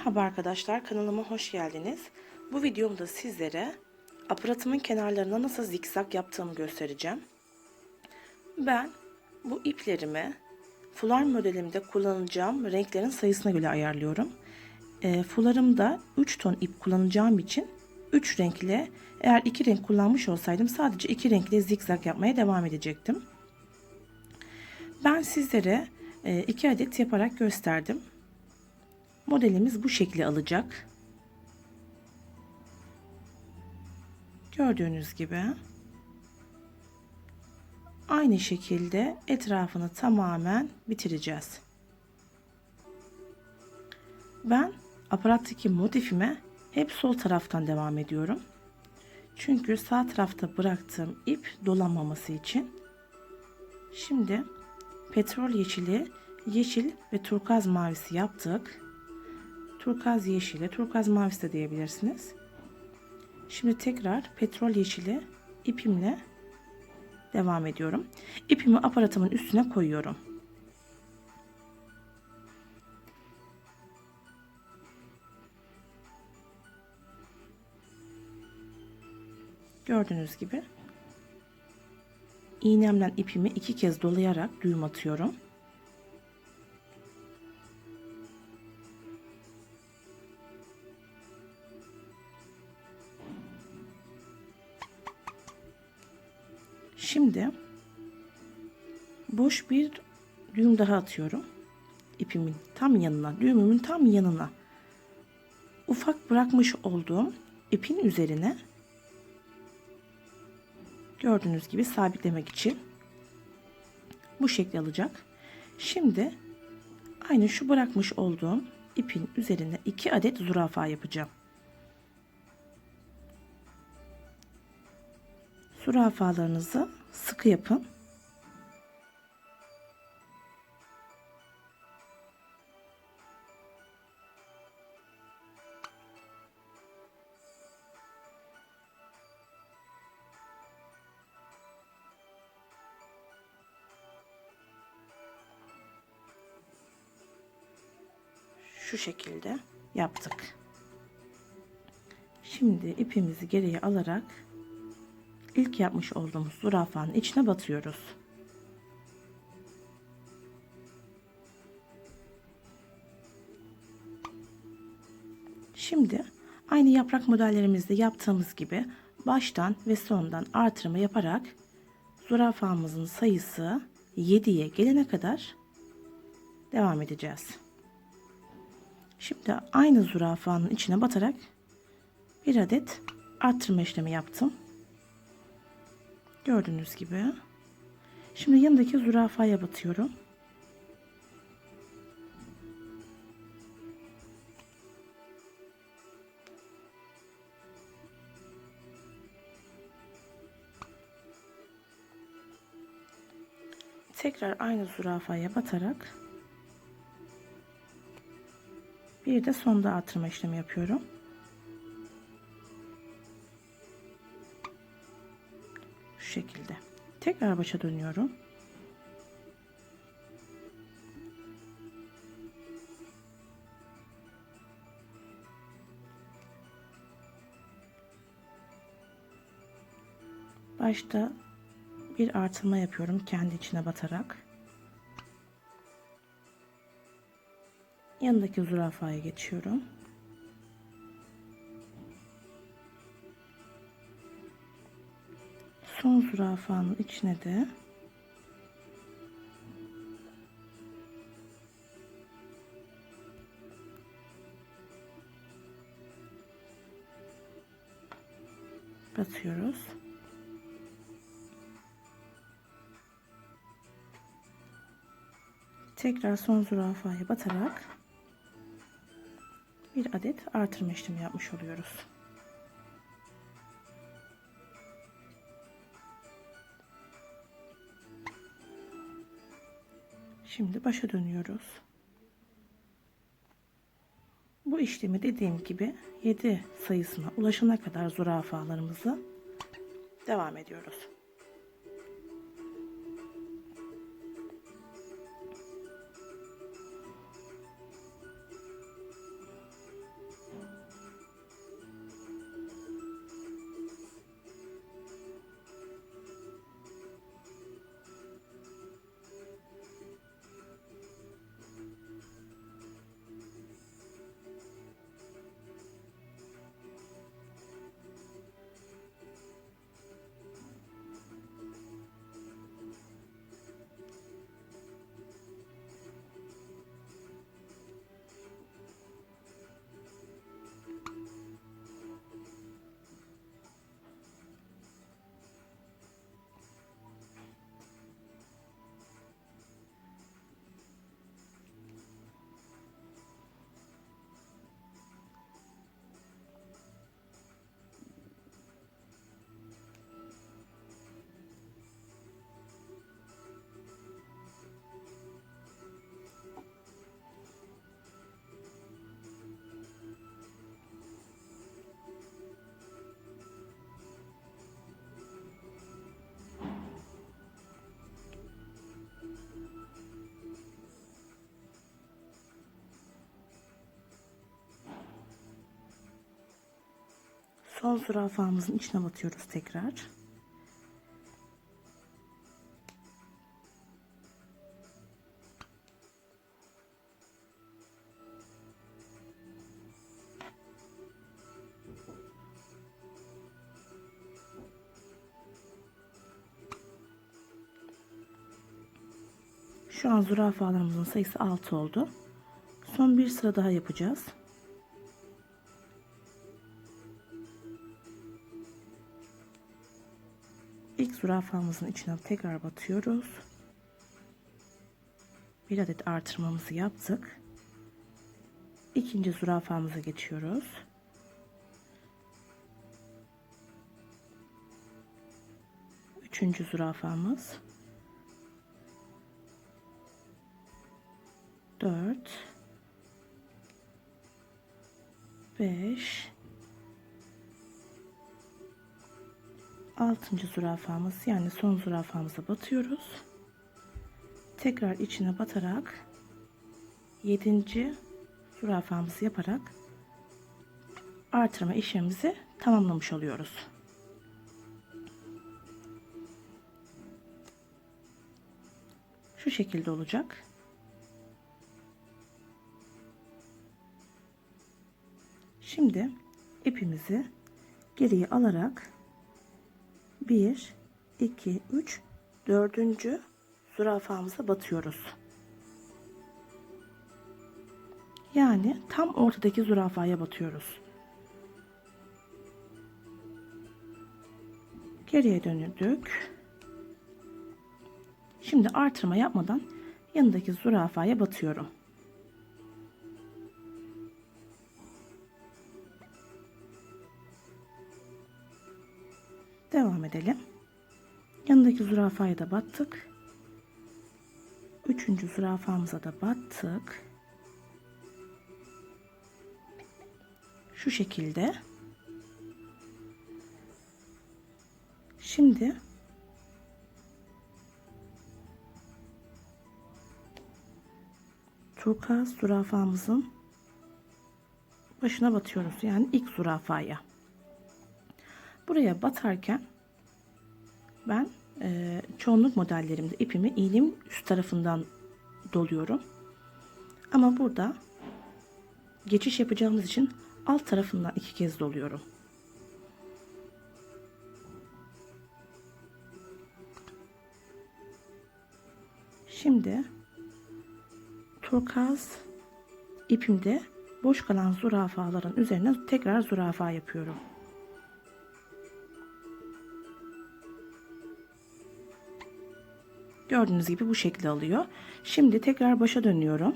Merhaba arkadaşlar kanalıma hoş geldiniz. Bu videomda sizlere aparatımın kenarlarına nasıl zikzak yaptığımı göstereceğim. Ben bu iplerimi fular modelimde kullanacağım renklerin sayısına göre ayarlıyorum. E, fularımda 3 ton ip kullanacağım için 3 renkle eğer 2 renk kullanmış olsaydım sadece 2 renkle zikzak yapmaya devam edecektim. Ben sizlere 2 e, adet yaparak gösterdim. Modelimiz bu şekli alacak. Gördüğünüz gibi aynı şekilde etrafını tamamen bitireceğiz. Ben aparattaki motifime hep sol taraftan devam ediyorum. Çünkü sağ tarafta bıraktığım ip dolanmaması için. Şimdi petrol yeşili, yeşil ve turkuaz mavisi yaptık. Turkuaz yeşili, turkuaz mavisi de diyebilirsiniz. Şimdi tekrar petrol yeşili ipimle devam ediyorum. İpimi aparatımın üstüne koyuyorum. Gördüğünüz gibi iğnemden ipimi iki kez dolayarak düğüm atıyorum. Boş bir düğüm daha atıyorum. ipimin tam yanına, düğümümün tam yanına. Ufak bırakmış olduğum ipin üzerine gördüğünüz gibi sabitlemek için bu şekli alacak. Şimdi aynı şu bırakmış olduğum ipin üzerine iki adet zürafa yapacağım. Zürafalarınızı sıkı yapın. Şu şekilde yaptık. Şimdi ipimizi geriye alarak ilk yapmış olduğumuz zürafanın içine batıyoruz. Şimdi aynı yaprak modellerimizde yaptığımız gibi baştan ve sondan artırma yaparak zürafamızın sayısı 7'ye gelene kadar devam edeceğiz. Şimdi aynı zürafanın içine batarak bir adet arttırma işlemi yaptım. Gördüğünüz gibi. Şimdi yanındaki zürafaya batıyorum. Tekrar aynı zürafaya batarak bir de sonda artırma işlemi yapıyorum. şekilde. Tekrar başa dönüyorum. Başta bir artırma yapıyorum kendi içine batarak. Yanındaki zürafaya geçiyorum. son zürafanın içine de batıyoruz. Tekrar son zürafaya batarak bir adet artırma işlemi yapmış oluyoruz. Şimdi başa dönüyoruz. Bu işlemi dediğim gibi 7 sayısına ulaşana kadar zürafalarımızı devam ediyoruz. Son zürafamızın içine batıyoruz tekrar. Şu an zürafalarımızın sayısı 6 oldu. Son bir sıra daha yapacağız. Zürafamızın içine tekrar batıyoruz. Bir adet artırmamızı yaptık. İkinci zürafamıza geçiyoruz. Üçüncü zürafamız. Dört. Beş. Altıncı zürafamız yani son zürafamıza batıyoruz. Tekrar içine batarak yedinci zürafamızı yaparak artırma işlemimizi tamamlamış oluyoruz. Şu şekilde olacak. Şimdi ipimizi geriye alarak 1 2 3 dördüncü zürafamıza batıyoruz. Yani tam ortadaki zürafaya batıyoruz. Geriye döndük. Şimdi artırma yapmadan yanındaki zürafaya batıyorum. Devam edelim. Yanındaki zürafaya da battık. Üçüncü zürafamıza da battık. Şu şekilde. Şimdi turkuaz zürafamızın başına batıyoruz. Yani ilk zürafaya. Buraya batarken ben e, çoğunluk modellerimde ipimi iğnemin üst tarafından doluyorum. Ama burada geçiş yapacağımız için alt tarafından iki kez doluyorum. Şimdi turkaz ipimde boş kalan zürafaların üzerine tekrar zürafa yapıyorum. Gördüğünüz gibi bu şekilde alıyor. Şimdi tekrar başa dönüyorum.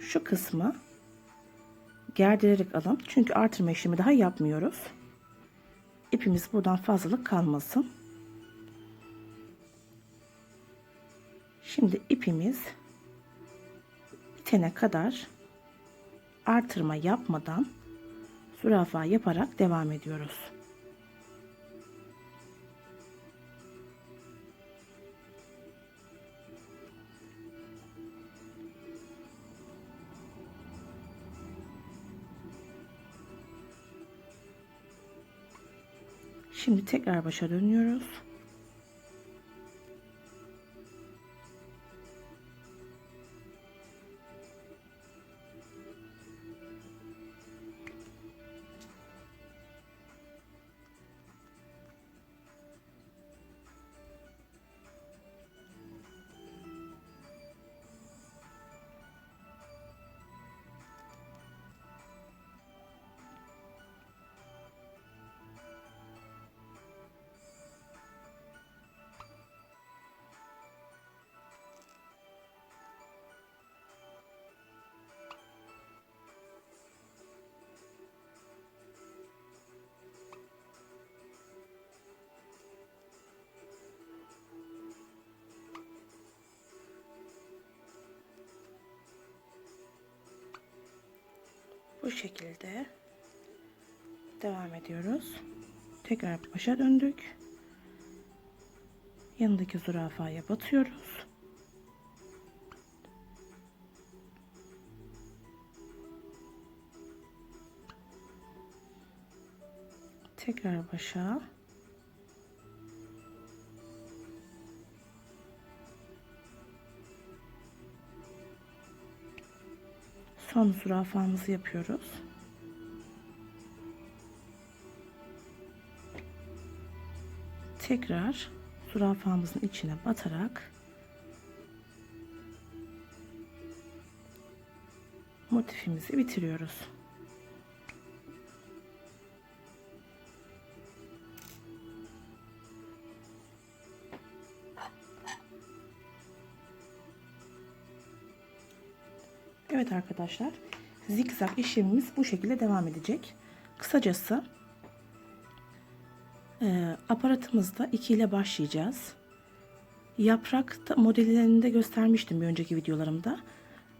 Şu kısmı gerdirerek alın. Çünkü artırma işlemi daha yapmıyoruz. İpimiz buradan fazlalık kalmasın. Şimdi ipimiz bitene kadar artırma yapmadan zürafa yaparak devam ediyoruz. Şimdi tekrar başa dönüyoruz. bu şekilde devam ediyoruz. Tekrar başa döndük. Yanındaki zürafaya batıyoruz. Tekrar başa Son zürafamızı yapıyoruz. Tekrar zürafamızın içine batarak motifimizi bitiriyoruz. Evet arkadaşlar, zikzak işlemimiz bu şekilde devam edecek. Kısacası e, aparatımızda 2 ile başlayacağız. Yaprak modellerini de göstermiştim bir önceki videolarımda.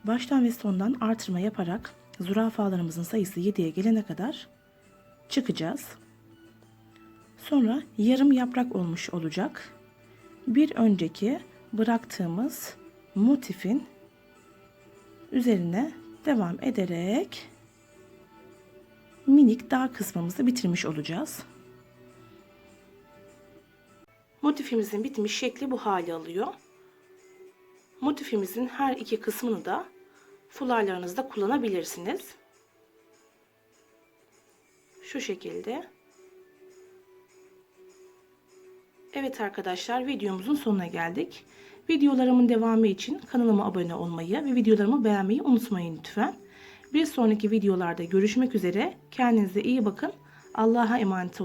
Baştan ve sondan artırma yaparak zürafalarımızın sayısı 7'ye gelene kadar çıkacağız. Sonra yarım yaprak olmuş olacak. Bir önceki bıraktığımız motifin üzerine devam ederek minik dağ kısmımızı bitirmiş olacağız. Motifimizin bitmiş şekli bu hali alıyor. Motifimizin her iki kısmını da fularlarınızda kullanabilirsiniz. Şu şekilde. Evet arkadaşlar videomuzun sonuna geldik. Videolarımın devamı için kanalıma abone olmayı ve videolarımı beğenmeyi unutmayın lütfen. Bir sonraki videolarda görüşmek üzere. Kendinize iyi bakın. Allah'a emanet olun.